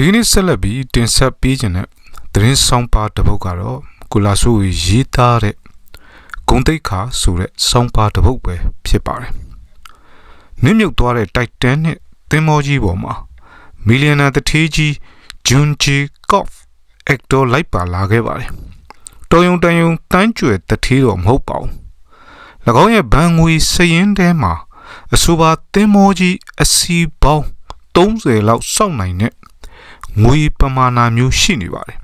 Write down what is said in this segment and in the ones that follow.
ဒီကနေ့ဆက်လက်ပြီးတင်ဆက်ပေးခြင်းတဲ့သတင်းဆောင်ပါတစ်ပုဒ်ကတော့ကိုလာဆိုရေးသားတဲ့ဂုံတိတ်ခါဆိုတဲ့ဆောင်ပါတစ်ပုဒ်ပဲဖြစ်ပါတယ်။မြင့်မြုပ်သွားတဲ့တိုက်တန်နဲ့သင်္ဘောကြီးပေါ်မှာမီလီယံနာတထေးကြီးဂျွန်ဂျီကော့ဖ်အက်တော်လိုက်ပါလာခဲ့ပါတယ်။တော်ယုံတန်ယုံတန်းကျွယ်တထေးတော်မဟုတ်ပါဘူး။၎င်းရဲ့ဘန်ငွေစရင်ထဲမှာအဆိုပါသင်္ဘောကြီးအစီပေါင်း30လောက်စောင့်နိုင်တဲ့ ငွေပမာဏမျိုးရှိနေပါတယ်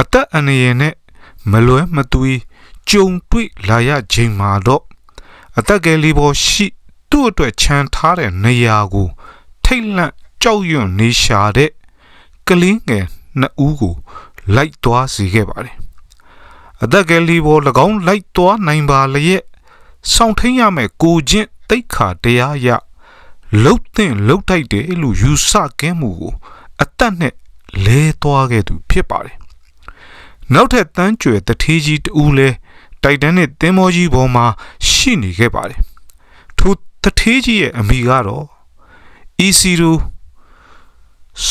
အသက်အန္တရာယ်နဲ့မလွဲမသွေကြုံတွေ့လာရချိန်မှာတော့အသက်ကလေးပေါ်ရှိသူ့အတွက်ခြံထားတဲ့နေရာကို ထိတ်လန့်ကြောက်ရွံ့နေရှာတဲ့ကလေးငယ်နှစ်ဦးကို လိုက်သွားစေခဲ့ပါတယ်အသက်ကလေးပေါ်၎င်းလိုက်သွားနိုင်ပါလျက်စောင့်ထိန်ရမယ်ကိုချင်းတိတ်ခါတရားရလှုပ်တဲ့လှုပ်တိုက်တယ်လို့ယူဆကဲမှုကို အသက်နဲ့လဲသွားခဲ့သူဖြစ်ပါတယ်။နောက်ထပ်တန်းကျွယ်တထေးကြီးတူလဲတိုက်တန်းနဲ့သင်္ဘောကြီးပေါ်မှာရှိနေခဲ့ပါတယ်။ထိုတထေးကြီးရဲ့အမိကတော့ E0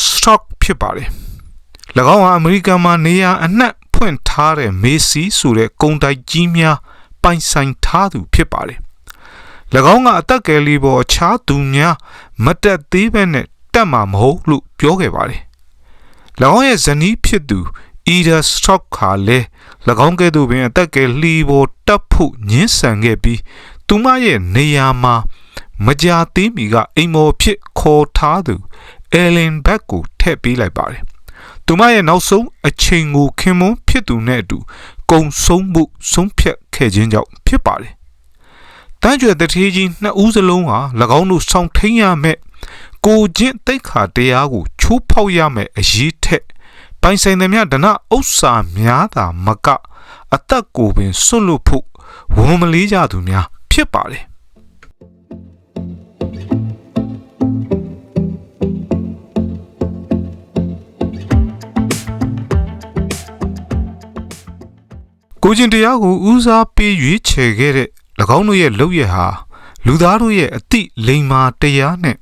stock ဖြစ်ပါတယ်။၎င်းဟာအမေရိကန်မှာနေရာအနှံ့ဖွင့်ထားတဲ့မေစီဆိုတဲ့ကုန်တိုက်ကြီးများပိုင်ဆိုင်ထားသူဖြစ်ပါတယ်။၎င်းကအသက်ကလေးပေါ်အခြားသူများမတက်သေးပဲနဲ့ တက်မှာမဟုတ်လို့ပြောခဲ့ပါတယ်။၎င်းရဲ့ဇနီးဖြစ်သူ Ida Stock ခါလဲ၎င်းကဲ့သို့ပင်အသက်ကယ်လှီပေါ်တက်ဖို့ညှင်းဆန်ခဲ့ပြီးသူမရဲ့နေရာမှာမကြာသေးမီကအိမ်မော်ဖြစ်ခေါ်ထားသူ Ellen Beck ကိုထည့်ပေးလိုက်ပါတယ်။သူမရဲ့နောက်ဆုံးအချိန်ကိုခင်မွန်းဖြစ်သူနဲ့အတူကုံဆုံးမှုဆုံးဖြတ်ခဲ့ခြင်းကြောင့်ဖြစ်ပါတယ်။တန်းကျွယ်တထေးကြီးနှစ်ဦးစလုံးဟာ၎င်းတို့ဆောင်ထိန်ရမဲ့ ကိုချင်းတိတ်ခါတရားကိုချိုးဖောက်ရမယ်အရေးထက်ပိုင်ဆိုင်သည်များဒနာဥစ္စာများသာမကအသက်ကိုပင်ဆွတ်လွတ်ဖို့ဝန်မလေးကြသူများဖြစ်ပါတယ်ကိုကျင်တရားကိုဦးစားပေးရွေးချယ်ခဲ့တဲ့၎င်းတို့ရဲ့လုပ်ရဟာလူသားတို့ရဲ့အတိလိမ္မာတရားနဲ့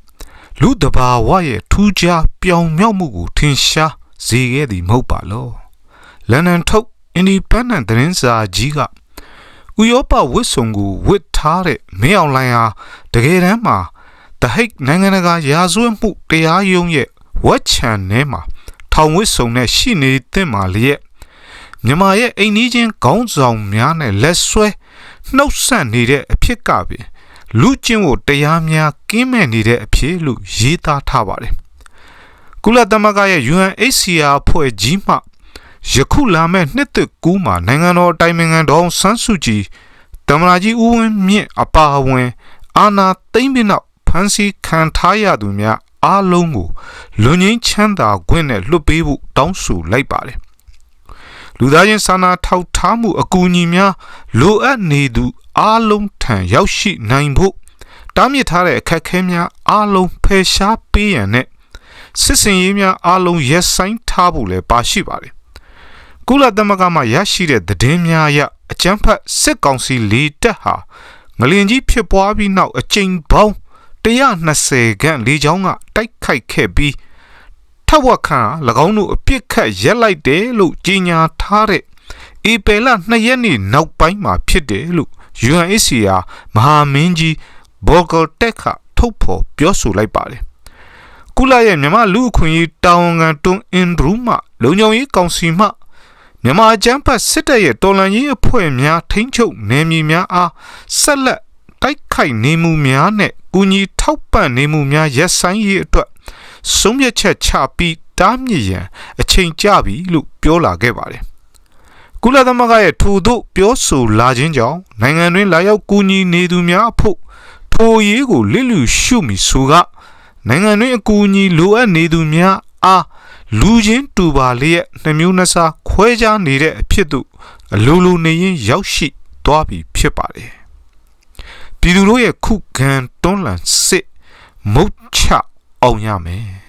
လူတဘာဝရဲ့ထူးခြားပြောင်မြောက်မှုကိုထင်ရှားစေခဲ့သည်မဟုတ်ပါလောလန်ဒန်ထုတ် Independent သတင်းစာကြီးကဥရောပဝစ်စုံကိုဝစ်ထားတဲ့မင်းအောင်လိုင်ဟာတကယ်တမ်းမှာ The Hague နိုင်ငံတကာရာဇဝတ်မှုတရားရုံးရဲ့ဝက်ချန်ထဲမှာထောင်ဝစ်စုံနဲ့ရှိနေတဲ့မှာလျက်မြန်မာရဲ့အိမ်နီးချင်းခေါင်းဆောင်များနဲ့လက်ဆွဲနှုတ်ဆက်နေတဲ့အဖြစ်ကပင် လူချင်းကိုတရားများကင်းမဲ့နေတဲ့အဖြစ်လို့ရေးသားထားပါတယ်။ကုလသမဂ္ဂရဲ့ UNHCR ဖွဲ့ကြီးမှယခုလာမဲ့နှစ်သက်ကူးမှာနိုင်ငံတော်တိုင်ပင်ခံတော်ဆန်းစုကြည်တမနာကြီးဦးဝင်းမြင့်အပါအဝင် အာနာသိမ့်ပြီးနောက်ဖန်စီခံထားရသူများအားလုံးကိုလွန်ငင်းချမ်းသာခွင့်နဲ့လွတ်ပေးဖို့တောင်းဆိုလိုက်ပါတယ်။ လူသားချင်းစာနာထောက်ထားမှုအကူအညီများလိုအပ်နေသူအားလုံးထံရောက်ရှိနိုင်ဖို့တားမြစ်ထားတဲ့အခက်အခဲများအားလုံးဖယ်ရှားပေးရန်နဲ့စစ်စင်ရေးများအားလုံးရက်ဆိုင်ထားဖို့လည်းပါရှိပါတယ်။ကုလသမဂ္ဂမှရရှိတဲ့သတင်းများအရအကြမ်းဖက်စစ်ကောင်စီလေတပ်ဟာငလင်ကြီးဖြစ်ပွားပြီးနောက်အကြိမ်ပေါင်း120ခန့်လေကြောင်းကတိုက်ခိုက်ခဲ့ပြီး ထက်ဝက်ခန့်၎င်းတို့အပြစ်ခတ်ရက်လိုက်တယ်လို့ကြေညာထားတဲ့ဧပြီလ2ရက်နေ့နောက်ပိုင်းမှာဖြစ်တယ်လို့ UNHCR မဟာမင်းကြီးဘော်ဂယ်တက်ကထုတ်ဖော်ပြောဆိုလိုက်ပါတယ်။ကုလရဲ့မြန်မာလူအခွင့်အရေးတာဝန်ခံတွန်းအင်ဒရူးမှလုံခြုံရေးကောင်စီမှမြန်မာအကြမ်းဖက်စစ်တပ်ရဲ့တော်လှန်ရေးအဖွဲ့များထိန်းချုပ်နယ်မြေများအားဆက်လက်တိုက်ခိုက်နေမှုများနဲ့ကူညီထောက်ပံ့နေမှုများရပ်ဆိုင်းရေးအတွက် ဆုံးဖြတ်ချက်ချပြီးတားမြစ်ရန်အချိန်ကျပြီလို့ပြောလာခဲ့ပါတယ်ကုလသမဂ္ဂရဲ့ထို့သို့ပြောဆိုလာခြင်းကြောင့်နိုင်ငံတွင်လာရောက်ကူညီနေသူများအဖို့ထိုရေးကိုလစ်လူရှုမိဆိုကနိုင်ငံတွင်အကူအညီလိုအပ်နေသူများအားလူချင်းတူပါလျက်နှမျိုးနှစားခွဲခြားနေတဲ့အဖြစ်သို့အလိုလိုနေရင်ရောက်ရှိသွားပြီဖြစ်ပါတယ်ပြည်သူတို့ရဲ့ခုခံတွန်းလှန်စစ်မုတ်ချ အောင်ရမယ်